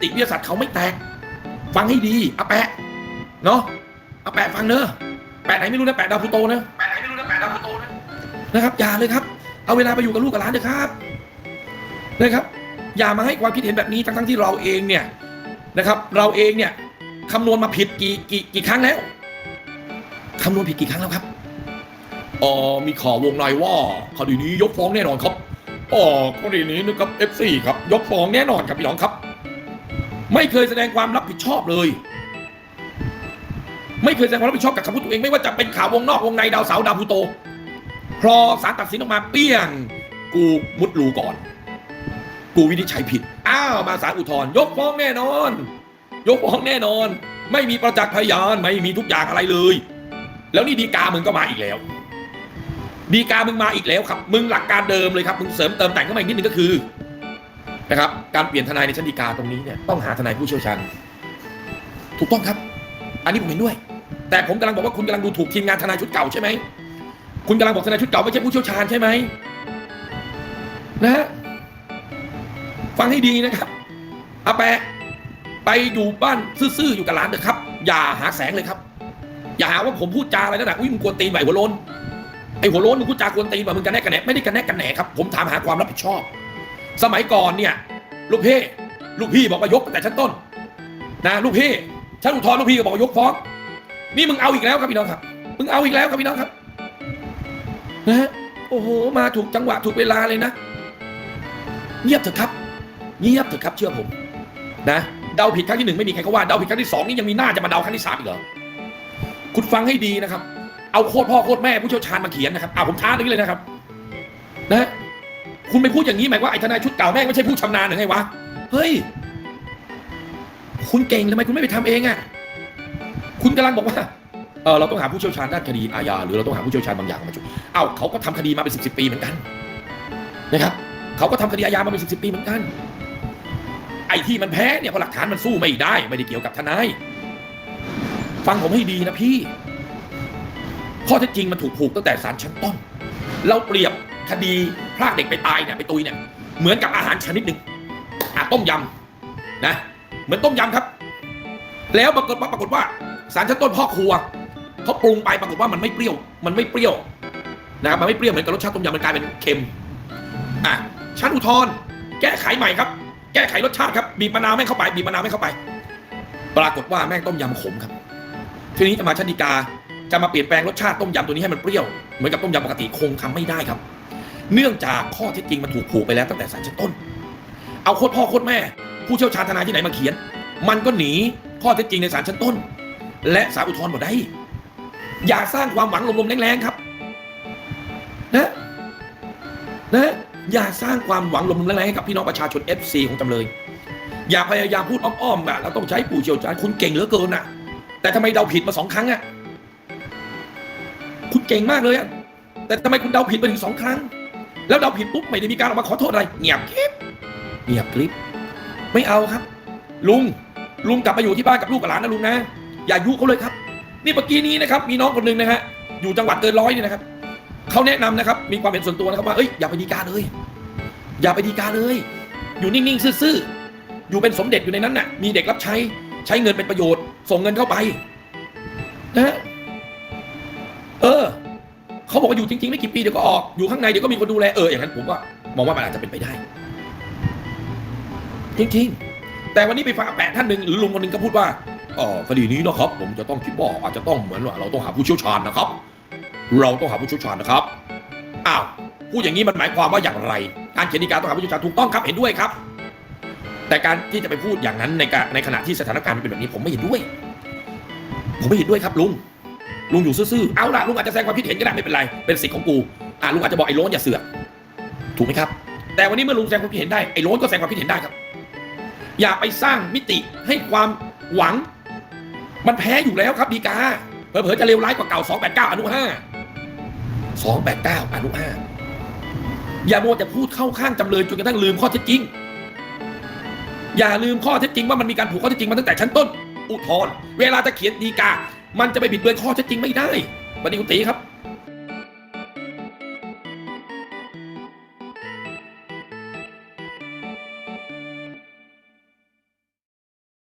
ติวิทยาศาสตร์เขาไม่แตก ฟังให้ดีอาแปะเนาะอาแปะฟังเนอะแปะไหนไม่รู้นะแปะดาวพลูโตนะแปะไหนไม่รู้นะแปะดาวพลูโตนะนะครับ อย่าเลยครับ เอาเวลาไปอยู่กับลูกกับหลานเถอะครับนะครับ อย่ามาให้ความคิดเห็นแบบนี้ทั้งๆที่เราเองเนี่ยนะครับ เราเองเนี่ยคำนวณมาผิดกี่กี่กี่ครั้งแล้วคำนวณผิดกี่ครั้งแล้วครับอ๋อมีข่าววงในว่าคดีนี้ยกฟ้องแน่นอนครับอ๋อคดีนี้นะครับ F4 ครับยกฟ้องแน่นอนครับพี่น้องครับ ไม่เคยแสดงความรับผิดชอบเลย ไม่เคยแสดงความรับผิดชอบกับคำพูดตัวเองไม่ว่าจะเป็นข่าววงนอกวงในดาวเสาดาวพลูโต พอศาลตัดสินออกมาเปี้ยง กูมุดรูก่อน กูวินิจฉัยผิด อ้าวมาศาลอุทธร์ยกฟ้องแน่นอน ยกฟ้องแน่นอน ไม่มีประจักษ์พยานไม่มีทุกอย่างอะไรเลย แล้วนี่ดีกามึงก็มาอีกแล้ว ดีกามึงมาอีกแล้วครับ มึงหลักการเดิมเลยครับมึงเสริมเติมแต่งเข้ามาอีกนิดนึงก็คือ นะครับการเปลี่ยนทนายในชั้นฎีกาตรงนี้เนี่ยต้องหาทนายผู้เชี่ยวชาญถูกต้องครับ อันนี้ผมเห็นด้วย แต่ผมกำลังบอกว่าคุณกำลังดูถูกทีมงานทนายชุดเก่าใช่ไหมคุณกำลังบอกทนายชุดเก่าไม่ใช่ผู้เชี่ยวชาญใช่ไหมนะฮะฟังให้ดีนะครับอาแปะไปอยู่บ้านซื่อๆอยู่กับหลานเถอะครับ อย่าหาแสงเลยครับ อย่าหาว่าผมพูดจาอะไรนั่นนะอุ้ยมึงกวนตีนไหวหัวโลนไอหัวโลนมึงพูดจากวนตีนว่ามึงกันแน่กันแหนไม่ได้กันแน่กันแหนครับผมถามหาความรับผิดชอบ สมัยก่อนเนี่ยลูกพี่ลูกพี่บอกว่ายกแต่ชั้นต้นนะลูกพี่ชั้นอุทธรณ์ลูกพี่ก็บอกว่ายกฟ้องนี่มึงเอาอีกแล้วครับพี่น้องครับ มึงเอาอีกแล้วครับพี่น้องครับนะฮะโอ้โหมาถูกจังหวะถูกเวลาเลยนะ เงียบเถอะครับ เงียบเถอะครับเชื่อผม นะเดาผิดครั้งที่หนึ่งไม่มีใครเขาว่าเดาผิดครั้งที่สองนี่ยังมีหน้าจะมาเดาครั้งที่สามอีกเหรอคุณฟังให้ดีนะครับ เอาโคตรพ่อโคตรแม่ผู้เชี่ยวชาญมาเขียนนะครับเอาผมท้าตรงนี้เลยนะครับ นะ คุณไปพูดอย่างนี้หมายว่าไอ้ทนายชุดเก่าแม่งไม่ใช่ผู้ชำนาญหรือไงวะ เฮ้ย คุณเก่งทำไมคุณไม่ไปทำเองอะคุณกำลังบอกว่า เออเราต้องหาผู้เชี่ยวชาญด้านคดีอาญาหรือเราต้องหาผู้เชี่ยวชาญบางอย่างมาช่วยเอ้าเขาก็ทำคดีมาเป็นสิบสิบปีเหมือนกันนะครับ เขาก็ทำคดีอาญามาเป็นสิบสิบปีเหมือนกัน ไอ้ที่มันแพ้เนี่ยเพราะหลักฐานมันสู้ไม่ได้ ไม่ได้เกี่ยวกับทนาย ฟังผมให้ดีนะพี่ ข้อเท็จจริงมันถูกผูกตั้งแต่ศาลชั้นต้น เราเปรียบ คดีพรากเด็กไปตายเนี่ยไปตุยเนี่ยเหมือนกับอาหารชนิดหนึ่งอะต้มยำนะ เหมือนต้มยำครับ แล้วปรากฏว่าปรากฏว่าศาลชั้นต้นพ่อครัวเขาปรุงไปปรากฏว่ามันไม่เปรี้ยว มันไม่เปรี้ยวนะครับมันไม่เปรี้ยวเหมือนกับรสชาติต้มยำมันกลายเป็นเค็มอะชั้นอุทธรแก้ไขใหม่ครับ แก้ไขรสชาติครับบีบมะนาวแม่งเข้าไปบีบมะนาวแม่งเข้าไป ปรากฏว่าแม่งต้มยำขมครับ ทีนี้จะมาชั้นฎีกาจะมาเปลี่ยนแปลงรสชาติต้มยำตัวนี้ให้มันเปรี้ยวเหมือนกับต้มยำปกติคงทำไม่ได้ครับ เนื่องจากข้อเท็จจริงมันถูกผูกไปแล้วตั้งแต่ศาลชั้นต้น เอาโคตรพ่อโคตรแม่ ผู้เชี่ยวชาญทนายที่ไหนมาเขียน มันก็หนีข้อเท็จจริงในศาลชั้นต้น และศาลอุทธรณ์หมดได้ อย่าสร้างความหวังลมๆแรงๆครับนะนะอย่าสร้างความหวังลมๆแรงๆให้กับพี่น้องประชาชน FC ของจำเลย อย่าพยายามพูดอ้อมๆอะเราต้องใช้ผู้เชี่ยวชาญคุณเก่งเหลือเกินอะแต่ทำไมเดาผิดมาสองครั้งอะคุณเก่งมากเลยอะแต่ทำไมคุณเดาผิดไปถึงสองครั้ง แล้วเดาผิดปุ๊บไม่ได้มีการออกมาขอโทษอะไร เงียบคลิปเงียบคลิป ไม่เอาครับ ลุงลุงกลับมาอยู่ที่บ้านกับลูกกับหลานนะลุงนะ อย่ายุเขาเลยครับ นี่เมื่อกี้นี้นะครับ มีน้องคนหนึ่งนะฮะอยู่จังหวัดเกินร้อยนี่นะครับเขาแนะนำนะครับ มีความเห็นส่วนตัวนะครับว่าเอ้ยอย่าไปดีกาเลย อย่าไปดีกาเลย อยู่นิ่งๆซื่อๆอยู่เป็นสมเด็จอยู่ในนั้นน่ะ มีเด็กรับใช้ใช้เงินเป็นประโยชน์ ส่งเงินเข้าไปนะเออ เขาบอกว่าอยู่จริงๆไม่กี่ปีเดี๋ยวก็ออกอยู่ข้างในเดี๋ยวก็มีคนดูแลเอออย่างนั้นผมว่ามองว่ามันอาจจะเป็นไปได้ จริงๆ แต่วันนี้ไปฟังแปะท่านหนึ่งหรือลุงคนหนึ่งก็พูดว่าอ๋อคดีนี้นะครับ ผมจะต้องคิดว่าอาจจะต้องเหมือนว่าเราต้องหาผู้เชี่ยวชาญนะครับ เราต้องหาผู้เชี่ยวชาญนะครับอ้าวพูดอย่างนี้มันหมายความว่าอย่างไร การเขียนฎีกาต้องหาผู้เชี่ยวชาญถูกต้องครับเห็นด้วยครับ แต่การที่จะไปพูดอย่างนั้นในในขณะที่สถานการณ์มันเป็นแบบนี้ผมไม่เห็นด้วย ผมไม่เห็นด้วยครับลุง ลุงอยู่ซื่อๆเอาล่ะลุงอาจจะแสดงความคิดเห็นก็ได้ไม่เป็นไรเป็นสิทธิ์ของกูอ่าลุงอาจจะบอกไอ้โล้นอย่าเสือกถูกไหมครับ แต่วันนี้เมื่อลุงแสดงความคิดเห็นได้ไอ้โล้นก็แสดงความคิดเห็นได้ครับ อย่าไปสร้างมิติให้ความหวัง มันแพ้อยู่แล้วครับดีกาเผลอๆจะเลวร้ายกว่าเก่า289อนุ5 289อนุ5อย่าโมัวแต่พูดเข้าข้างจำเลยจนกระทั่งลืมข้อเท็จจริง อย่าลืมข้อเท็จจริงว่ามันมีการผูกข้อเท็จจริงมาตั้งแต่ชั้นต้นอุทธรณ์เวลาจะเขียนดีกา มันจะไปบิดเบือนข้อเท็จจริงไม่ได้บันนี้คุณตีครับ